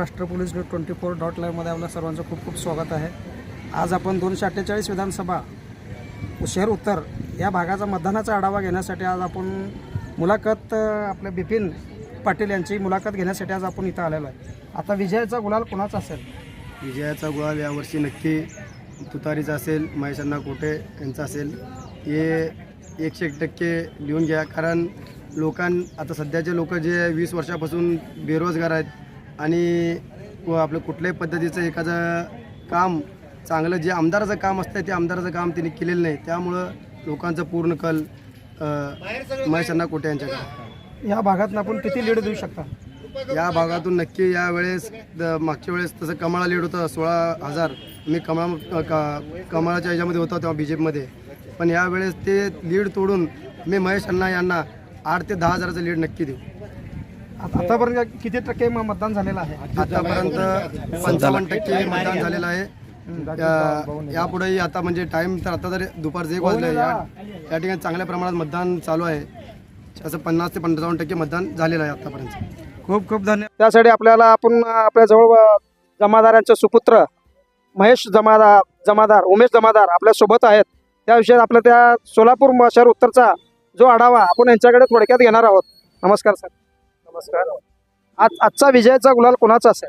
Maharashtra police news twenty four dot लाईव्हमध्ये आपल्या सर्वांचं खूप खूप स्वागत आहे. आज आपण दोनशे अठ्ठेचाळीस विधानसभा शहर उत्तर या भागाचा मतदानाचा आढावा घेण्यासाठी आज आपण मुलाखत आपल्या बिपिन पाटील यांची मुलाखत घेण्यासाठी आज आपण इथं आलेलो आहे. आता विजयाचा गुलाल कोणाचा असेल? विजयाचा गुलाल यावर्षी नक्की तुतारीचा असेल महेशांना कोटे यांचा असेल. हे एकशे एक टक्के लिहून घ्या कारण लोकां आता सध्याचे लोक जे वीस वर्षापासून बेरोजगार आहेत आणि व आपलं कुठल्याही पद्धतीचं एखादं काम चांगलं जे आमदाराचं काम असतं ते आमदाराचं काम त्यांनी केलेलं नाही. त्यामुळं लोकांचा पूर्ण कल अ, महेश अण्णा कोटे यांच्याकडे. या भागातून आपण किती लीड देऊ शकता? या भागातून नक्की या वेळेस द- मागच्या वेळेस तसं कमळा लीड होतं सोळा हजार. मी कमळा का कमळाच्या ह्याच्यामध्ये होतो तेव्हा बी जे पीमध्ये पण यावेळेस ते लीड तोडून मी महेश अण्णा यांना आठ ते दहा हजाराचं लीड नक्की देऊ. आतापर्यंत किती टक्के म- मतदान झालेलं आहे? आतापर्यंत पंचावन्न टक्के मतदान झालेलं आहे. यापुढेही आता म्हणजे टाईम तर आता तरी दुपारचं एक वाजलं या या ठिकाणी चांगल्या प्रमाणात मतदान चालू आहे. असं पन्नास ते पंचावन्न टक्के मतदान झालेलं आहे आतापर्यंत. खूप खूप धन्यवाद त्यासाठी आपल्याला आपण आपल्या जवळ अ, जमादारांचे सुपुत्र महेश जमादार जमादार उमेश जमादार आपल्यासोबत आहेत. त्याविषयी आपल्या त्या सोलापूर म- शहर उत्तरचा जो आढावा आपण यांच्याकडे थोडक्यात घेणार आहोत. नमस्कार सर. नमस्कार. आज आजचा विजयाचा गुलाल कोणाचा असेल?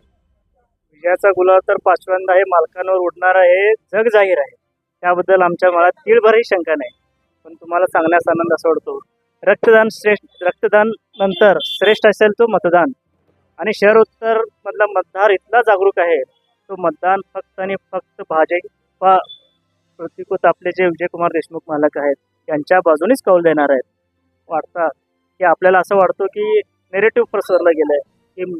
विजयाचा गुलाल तर पाचव्यांदा हे मालकांवर उडणार आहे जग जाहीर आहे. त्याबद्दल आमच्या मनात तीळभरही शंका नाही. पण तुम्हाला सांगण्यास आनंद असा वाटतो. रक्तदान श्रेष्ठ रक्तदान नंतर श्रेष्ठ असेल तो मतदान. आणि शहर उत्तर मधला मतदार इतका जागरूक आहे. तो मतदान फक्त आणि फक्त भाजपा प्रतिकृत आपले जे विजयकुमार देशमुख मालक आहेत त्यांच्या बाजूनेच कौल देणार आहेत. वाटतात की आपल्याला असं वाटतं की नेरेटिव्ह प्रसरलं गेलं आहे की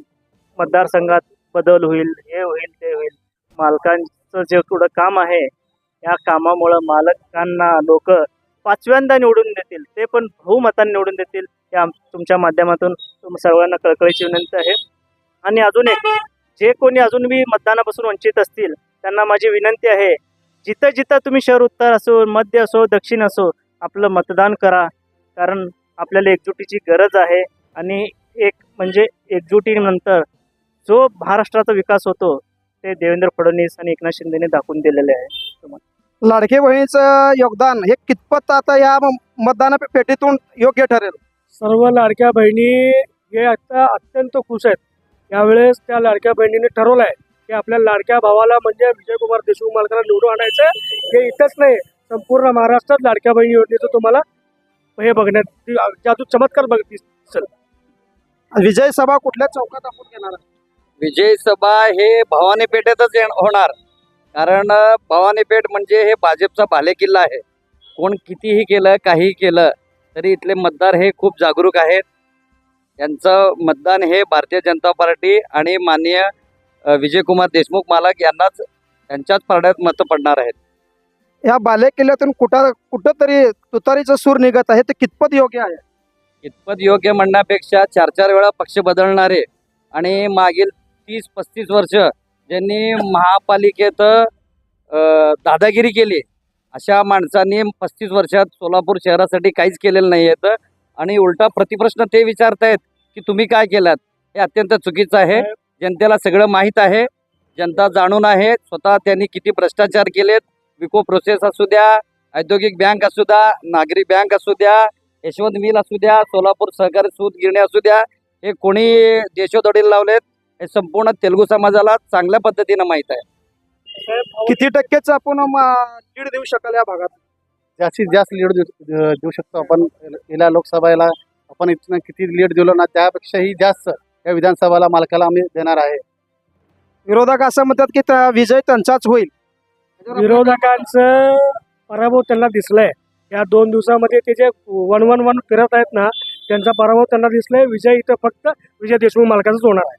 मतदारसंघात बदल होईल हे होईल ते होईल. मालकांचं जे थोडं काम आहे या कामामुळं मालकांना लोक पाचव्यांदा निवडून देतील. ते पण बहुमतांनी निवडून देतील. हे आम तुमच्या माध्यमातून तुम सर्वांना कळकळीची विनंती आहे. आणि अजून एक जे कोणी अजून मी मतदानापासून वंचित असतील त्यांना माझी विनंती आहे जिथं जिथं तुम्ही शहर उत्तर असो मध्य असो दक्षिण असो आपलं मतदान करा. कारण आपल्याला एकजुटीची गरज आहे. आणि एक म्हणजे एकजुटीनंतर जो महाराष्ट्राचा विकास होतो ते देवेंद्र फडणवीस आणि एकनाथ शिंदेने दाखवून दिलेले आहे. लाडके बहिणीचं योगदान हे कितपत आता या मतदाना पेटीतून योग्य ठरेल? सर्व लाडक्या बहिणी हे आता अत्यंत खुश आहेत. यावेळेस त्या लाडक्या बहिणीने ठरवलं आहे की आपल्या लाडक्या भावाला म्हणजे विजयकुमार देशमुख मालकाला निवडून आणायचं हे इथंच नाही संपूर्ण महाराष्ट्रात लाडक्या बहिणी योजनेचं तुम्हाला हे बघण्यात जादू चमत्कार बघ दिसेल विजय सभा कुठल्या चौकात आपण घेणार? विजय सभा हे भवानी पेठेतच येण- होणार. कारण अ, भवानी पेठ म्हणजे हे भाजपचा बालेकिल्ला आहे. कोण कितीही केलं काहीही केलं तरी इथले मतदार हे खूप जागरूक आहेत. यांचं मतदान हे भारतीय जनता पार्टी आणि माननीय अ, विजयकुमार देशमुख मालक यांनाच यांच्याच पारड्यात मतं पडणार आहेत. या बाले किल्ल्यातून कुठं कुठंतरी तुतारीचं सूर निघत आहे. ते कितपत योग्य आहे? इतपत योग्य म्हणण्यापेक्षा चार चार वेळा पक्ष बदलणारे आणि मागील तीस पस्तीस वर्ष ज्यांनी महापालिकेत दादागिरी केली अशा माणसांनी पस्तीस वर्षात सोलापूर शहरासाठी काहीच केलेलं नाही आहेत आणि उलटा प्रतिप्रश्न ते विचारतायत की तुम्ही काय केलात? हे अत्यंत चुकीचं आहे. जनतेला सगळं माहीत आहे. जनता जाणून आहे. स्वतः त्यांनी किती भ्रष्टाचार केलेत? विको प्रोसेस असू द्या औद्योगिक बँक असू द्या नागरी बँक असू द्या यशवंत मिल असू द्या सोलापूर सहकारी सूत गिरणी असू द्या हे कोणी देशोधडीला लावलेत हे संपूर्ण तेलुगू समाजाला चांगल्या पद्धतीनं माहीत आहे. किती टक्केच आपण लीड देऊ शकाल या भागात? जास्तीत जास्त लीड देऊ शकतो आपण. गेल्या लोकसभेला आपण इथनं किती लीड दिलो ना त्यापेक्षाही जास्त या विधानसभाला मालकाला आम्ही देणार आहे. विरोधक असं म्हणतात की त्या विजय त्यांचाच होईल. विरोधकांचं पराभव त्यांना दिसलाय. या दोन दिवसामध्ये ते जे वन वन वन फिरत आहेत ना त्यांचा पराभव त्यांना दिसलाय. विजय इथं फक्त विजय देशमुख मालकाचाच होणार आहे.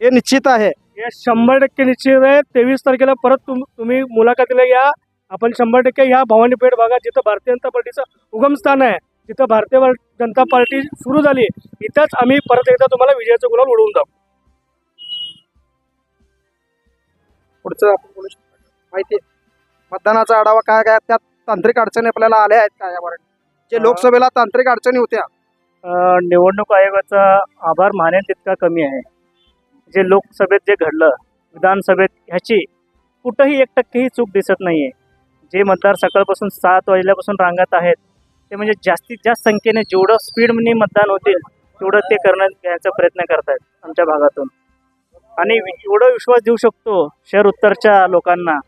हे निश्चित आहे. हे शंभर टक्के निश्चित आहे. तेवीस तारखेला परत तुम तुम्ही मुलाखतीला या. आपण शंभर टक्के ह्या भवानीपेठ भागात जिथं भारतीय जनता पार्टीचं उगमस्थान आहे जिथं भारतीय जनता पार्टी सुरू झाली इथंच आम्ही परत एकदा तुम्हाला विजयाचं गुलाल उडवून जाऊ. पुढचं आपण बोलू शकतो. माहिती आहे. मतदानाचा आढावा काय काय त्यात? तांत्रिक अडचणी आपल्याला आल्या आहेत का यावर? जे लोकसभेला तांत्रिक अडचणी होत्या. निवडणूक आयोगाचा आभार मानेल तितका कमी आहे. जे लोकसभेत जे घडलं विधानसभेत ह्याची कुठंही एक टक्केही चूक दिसत नाही आहे जे मतदार सकाळपासून सात वाजल्यापासून रांगत आहेत ते म्हणजे जास्तीत जास्त संख्येने जेवढं स्पीडने मतदान होतील तेवढं ते करण्यात घ्यायचा प्रयत्न करतायत आमच्या भागातून. आणि एवढं विश्वास देऊ शकतो शहर उत्तरच्या लोकांना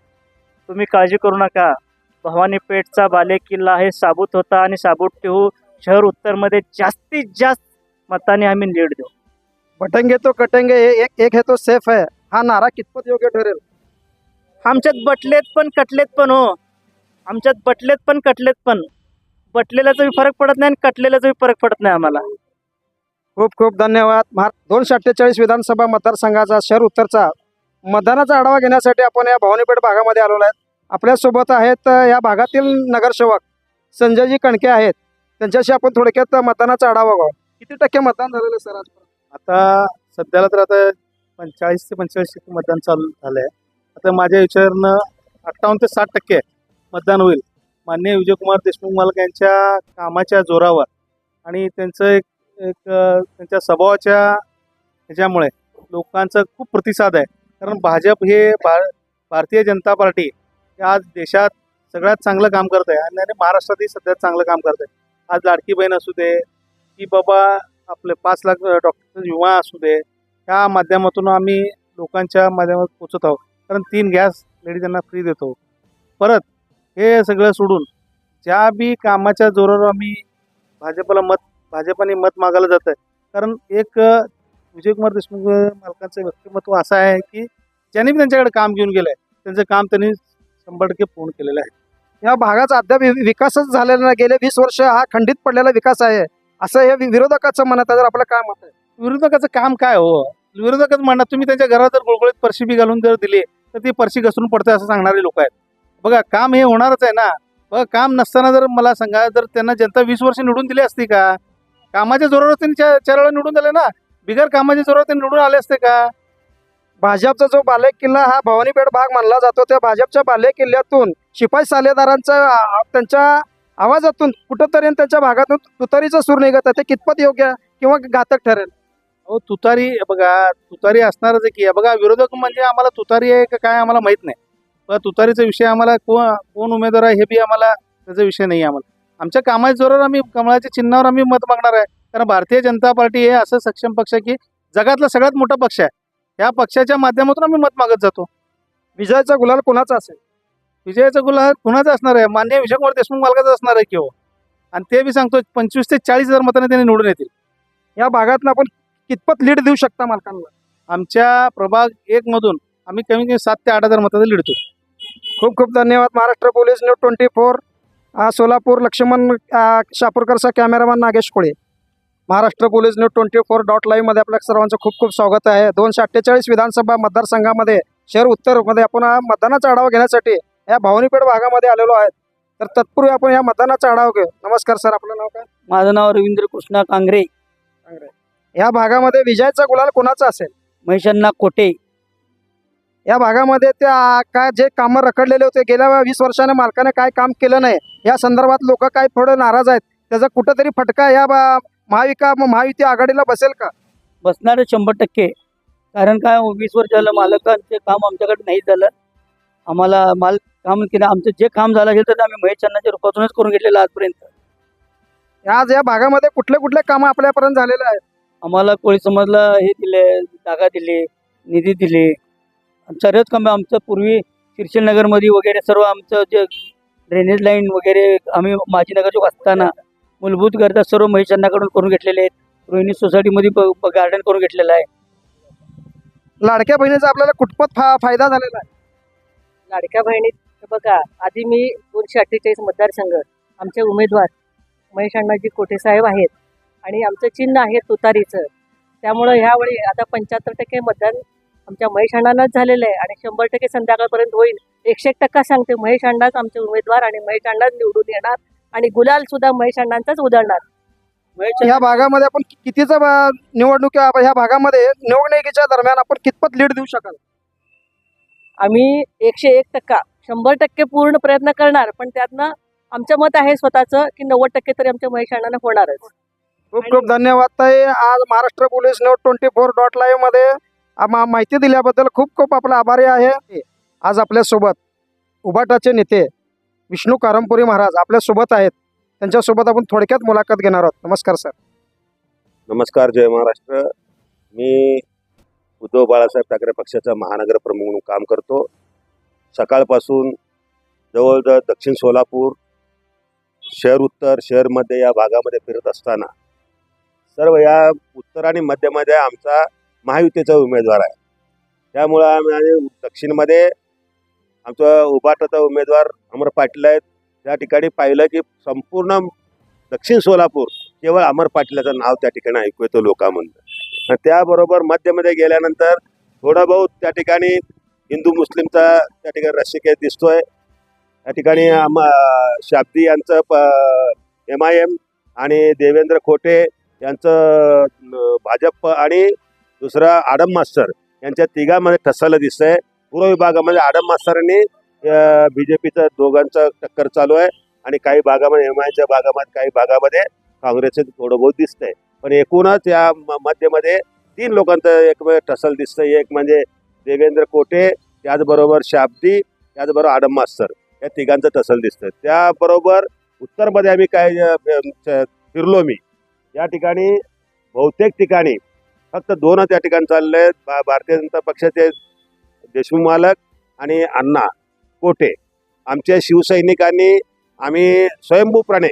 तुम्ही काळजी करू नका. भवानी पेठचा बाले किल्ला हे साबूत होता आणि साबूत ठेवू शहर उत्तरमध्ये जास्तीत जास्त मताने आम्ही लीड देऊ. बटेंगे तो कटेंगे हे एक एक है तो सेफ है. हा नारा कितपत योग्य ठरेल? आमच्यात बटलेत पण कटलेत पण हो. आमच्यात बटलेत पण कटलेत पण. बटलेल्याचाही फरक पडत नाही आणि कटलेल्याचाही फरक पडत नाही आम्हाला. खूप खूप धन्यवाद. महार दोनशे अठ्ठेचाळीस विधानसभा मतदारसंघाचा शहर उत्तरचा. मतदानाचा आढावा घेण्यासाठी आपण या भवानीपेठ भागामध्ये आलेलो आहेत. आपल्यासोबत आहेत या भागातील नगरसेवक संजयजी कणके आहेत. त्यांच्याशी आपण थोडक्यात मतदानाचा आढावा घ्या किती टक्के मतदान झालेलं आहे सर आज? आता सध्याला तर आता पंचेचाळीस ते पंचेचाळीस टक्के मतदान चालू झालं आहे आता माझ्या विचारनं अठ्ठावन्न ते साठ टक्के मतदान होईल. माननीय विजयकुमार देशमुख मालक यांच्या कामाच्या जोरावर आणि त्यांचं एक एक त्यांच्या स्वभावाच्या ह्याच्यामुळे लोकांचा खूप प्रतिसाद आहे. कारण भाजप हे भार भारतीय जनता पार्टी आज देशात सगळ्यात चांगलं काम करत आहे. आणि आणि महाराष्ट्रातही सध्या चांगलं काम करत आहे. आज लाडकी बहीण असू दे की बाबा आपले पाच लाख डॉक्टर विमा असू दे ह्या माध्यमातून आम्ही लोकांच्या माध्यमात पोचत आहोत. कारण तीन गॅस लेडीजांना फ्री देतो. परत हे सगळं सोडून ज्या बी कामाच्या जोरावर आम्ही भाजपला मत भाजपाने मत मागायला जात आहे. कारण एक विजयकुमार देशमुख मालकांचं व्यक्तिमत्व असं आहे की ज्यांनी बी त्यांच्याकडे काम घेऊन गेलं आहे त्यांचं काम त्यांनी शंभर टक्के पूर्ण केलेलं आहे या भागाचा अद्याप विकासच झालेला नाही. गेले वीस वर्ष हा खंडित पडलेला विकास आहे. असं हे विरोधकाचं म्हणत आहे तर आपलं काय मत आहे? विरोधकाचं काम काय हो? विरोधकच म्हणणार तुम्ही त्यांच्या घरात जर गुळगुळीत परशी बी घालून जर दिली तर ती परशी घसरून पडते असं सांगणारे लोक आहेत. बघा काम हे होणारच आहे ना. बघा काम नसताना जर मला सांगा जर त्यांना जनता वीस वर्ष निवडून दिली असती का? कामाच्या जोरावर त्यांनी चा- चार वेळा निवडून दिले ना. बिगर कामाच्या जोरावर त्यांनी निवडून आले असते का? भाजपचा जो बाले किल्ला हा भवानीपेठ भाग मानला जातो त्या भाजपच्या बाले किल्ल्यातून शिपाई सालेदारांचा त्यांच्या आवाजातून कुठंतरी त्यांच्या भागातून तुतारीचा सूर निघत आहे. ते कितपत योग्य किंवा घातक ठरेल? अहो तुतारी बघा तुतारी असणारच की. बघा विरोधक म्हणजे आम्हाला तुतारी आहे का काय आम्हाला माहीत नाही. पण तुतारीचा विषय आम्हाला कोण कोण उमेदवार आहे हे बी आम्हाला त्याचा विषय नाही आहे आम्हाला. आमच्या कामाच्या जोरावर आम्ही कमळाच्या चिन्हावर आम्ही मत मागणार आहे. कारण भारतीय जनता पार्टी हे असं सक्षम पक्ष आहे की जगातला सगळ्यात मोठा पक्ष आहे. या पक्षाच्या माध्यमातून आम्ही मत मागत जातो. विजयाचा गुलाल कोणाचा असेल? विजयाचा गुलाल कुणाचा असणार आहे? मान्य विजयकुमार देशमुख मालकाचा असणार आहे किंवा हो? आणि ते बी सांगतो पंचवीस ते चाळीस हजार मताने त्यांनी निवडून येतील. या भागातनं आपण कितपत लीड देऊ शकता मालकांना? आमच्या प्रभाग एक मधून आम्ही कमी कमी सात ते आठ हजार मतांचा लिडतो खूप खूप धन्यवाद. Maharashtra police news twenty four Solapur Laxman शापूरकरचा cameraman Nagesh Kole. Maharashtra police news twenty four dot लाईव्हमध्ये आपल्या सर्वांचं खूप खूप स्वागत आहे. दोनशे अठ्ठेचाळीस विधानसभा मतदारसंघामध्ये शहर उत्तरमध्ये आपण मतदानाचा आढावा घेण्यासाठी या भावनीपेठ भागामध्ये आलेलो आहेत तर तत्पूर्वी आपण या मतदानाचा आढावा घेऊ. नमस्कार सर आपलं नाव काय? माझं नाव रवींद्र कृष्णा कांगरे. या भागामध्ये विजयाचा गुलाल कोणाचा असेल? महिषण्णा कोटे. या भागामध्ये त्या काय जे कामं रखडलेले होते गेल्या वीस वर्षाने मालकाने काय काम केलं नाही या संदर्भात लोक काय थोडे नाराज आहेत त्याचा कुठंतरी फटका या महाविका महायुती आघाडीला बसेल का? बसणारे शंभर टक्के. कारण काय वीस वर्ष झालं मालकांचे काम आमच्याकडे नाही झालं. आम्हाला माल काम केलं. आमचं जे काम झालं असेल तर आम्ही महेशचंदाच्या रूपातूनच करून घेतलेलं आजपर्यंत. आज या भागामध्ये कुठले कुठले कामं आपल्यापर्यंत झालेले आहेत? आम्हाला कोळी समाजला हे दिले जागा दिली निधी दिले. सर्वच कामं आमचं पूर्वी शिरशील नगरमध्ये वगैरे सर्व आमचं जे ड्रेनेज लाईन वगैरे आम्ही माझी नगर चौक असताना मूलभूत गरजा सर्व महिषांनाकडून करून घेतलेले आहेत. रोहिणी सोसायटीमध्ये गार्डन करून घेतलेलं आहे. लाडक्या बहिणीचा आपल्याला कुठपत फा फायदा झालेला आहे? लाडक्या बहिणीत बघा आधी मी दोनशे अठ्ठेचाळीस मतदारसंघ आमचे उमेदवार महेश अण्णाजी कोठे साहेब आहेत आणि आमचं चिन्ह आहे तुतारीचं. त्यामुळं ह्यावेळी आता पंच्याहत्तर टक्के मतदान आमच्या महेश अण्णांनाच झालेलं आहे आणि शंभर टक्के संध्याकाळपर्यंत होईल. एकशे एक टक्का सांगते महेश अण्णाच आमचे उमेदवार आणि महेश अण्णाच निवडून येणार आणि गुलाल सुद्धा महेश अण्णांचाच उधळणार. या भागामध्ये आपण कि- कितीचं निवडणूक या- ह्या भागामध्ये निवडणुकीच्या दरम्यान आपण कितपत लीड देऊ शकाल? आम्ही एकशे एक टक्का शंभर टक्के पूर्ण प्रयत्न करणार पण त्यातनं आमचं मत आहे स्वतःचं की नव्वद टक्के तरी आमच्या महेश अण्णांना होणारच. खूप खूप धन्यवाद ताई. आज Maharashtra police news twenty four dot लाईव्हमध्ये आम्हा माहिती दिल्याबद्दल खूप खूप आपला आभारी आहे. आज आपल्यासोबत उभाटाचे नेते विष्णू कारमपुरी महाराज आपल्यासोबत आहेत. त्यांच्यासोबत आपण थोडक्यात मुलाखत घेणार आहोत. नमस्कार सर. नमस्कार जय महाराष्ट्र. मी उद्धव बाळासाहेब ठाकरे पक्षाचा महानगर प्रमुख म्हणून काम करतो. सकाळपासून जवळजवळ दक्षिण सोलापूर शहर उत्तर शहर मध्य या भागामध्ये फिरत असताना सर्व या उत्तर आणि मध्यमध्ये आमचा महायुतीचा उमेदवार आहे. त्यामुळं आम्ही दक्षिणमध्ये आमचा उभाटाचा उमेदवार अमर पाटील आहेत. त्या ठिकाणी पाहिलं की संपूर्ण दक्षिण सोलापूर केवळ अमर पाटीलाचं नाव त्या ठिकाणी ऐकू येतं लोकांमधून. त्याबरोबर मध्यमध्ये गेल्यानंतर थोडं बहुत त्या ठिकाणी हिंदू मुस्लिमचा त्या ठिकाणी रसिकेत दिसतोय. त्या ठिकाणी आम शाब्दी यांचं प एम आय एम आणि देवेंद्र खोटे यांचं भाजप आणि दुसरा आडम मास्टर यांच्या तिघांमध्ये ठसलं दिसतंय. पूर्व विभागामध्ये म्हणजे आडम मास्तरांनी बी जे पीचं दोघांचं टक्कर चालू आहे. आणि काही भागामध्ये एम आयच्या भागामध्ये काही भागामध्ये काँग्रेसचं थोडं बहुत दिसतंय. पण एकूणच या म- मध्यमध्ये तीन लोकांचं एक ठसल दिसतंय. एक म्हणजे देवेंद्र कोटे त्याचबरोबर शाब्दी त्याचबरोबर आडम मास्तर. या तिघांचं टसल दिसतंय. त्याबरोबर उत्तरमध्ये आम्ही काय फिरलो मी. या ठिकाणी बहुतेक ठिकाणी फक्त दोनच या ठिकाणी चालले आहेत भारतीय जनता पक्षाचे देशमुख मालक आणि अण्णा कोटे आमच्या शिवसैनिकांनी आम्ही स्वयंभूप्रणे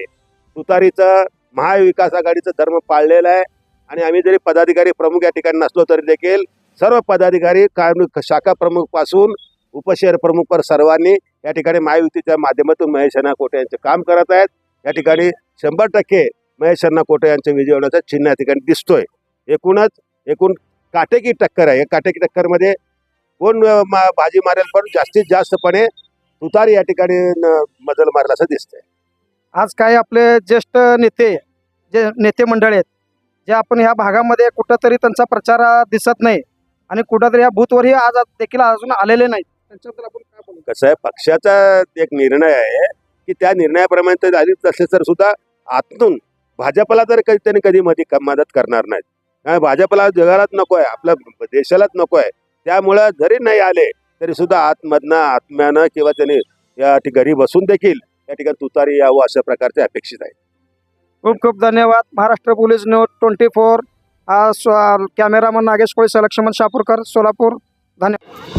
तुतारीचं महाविकास आघाडीचं धर्म पाळलेला आहे. आणि आम्ही जरी पदाधिकारी प्रमुख या ठिकाणी नसलो तरी देखील सर्व पदाधिकारी काय शाखा प्रमुखपासून उपशहर प्रमुख पर सर्वांनी या ठिकाणी महायुतीच्या माध्यमातून महेश अण्णा कोटे यांचे काम करत आहेत. या ठिकाणी शंभर टक्के महेश अण्णा कोटे यांचे विजय होण्याचं चिन्ह या ठिकाणी दिसतोय. एकूणच एकूण काटेकी टक्कर आहे. या काटेकी टक्करमध्ये कोण मा- बाजी मारेल पण जास्तीत जास्तपणे तुतारी या ठिकाणी न- मजल मारेल असं दिसतंय. आज काही आपले ज्येष्ठ नेते जे नेते मंडळी आहेत जे आपण ह्या भागामध्ये कुठंतरी त्यांचा प्रचार दिसत नाही आणि कुठंतरी या बूथवरही आज देखील अजून आलेले नाहीत. त्यांच्याबद्दल आपण काय बोलू? कसं आहे पक्षाचा एक निर्णय आहे की त्या निर्णयाप्रमाणे ते नसले तर सुद्धा आतून भाजपला तर कधी त्यांनी कधी मधी मदत करणार नाहीत. भाजपला जगालाच नको आहे आपल्या देशालाच नको आहे त्यामुळं जरी नाही आले तरी सुद्धा आतमधनं आत्म्यानं किंवा त्यांनी या घरी बसून देखील या ठिकाणी तुतारी यावं अशा प्रकारचे अपेक्षित आहे. खूप खूप धन्यवाद. Maharashtra police news twenty four. Cameraman Nagesh Koli Laxman Shapurkar Solapur. धन्यवाद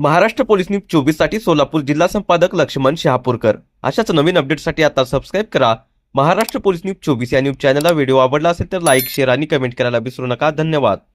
महाराष्ट्र पोलीस न्यूज चोवीससाठी सोलापूर जिल्हा संपादक लक्ष्मण शहापूरकर. अशाच नवीन अपडेटसाठी आता सबस्क्राईब करा. महाराष्ट्र पोलीस न्यूज चोवीस या न्यूज चॅनलला व्हिडिओ आवडला असेल तर लाईक शेअर आणि कमेंट करायला विसरू नका. धन्यवाद.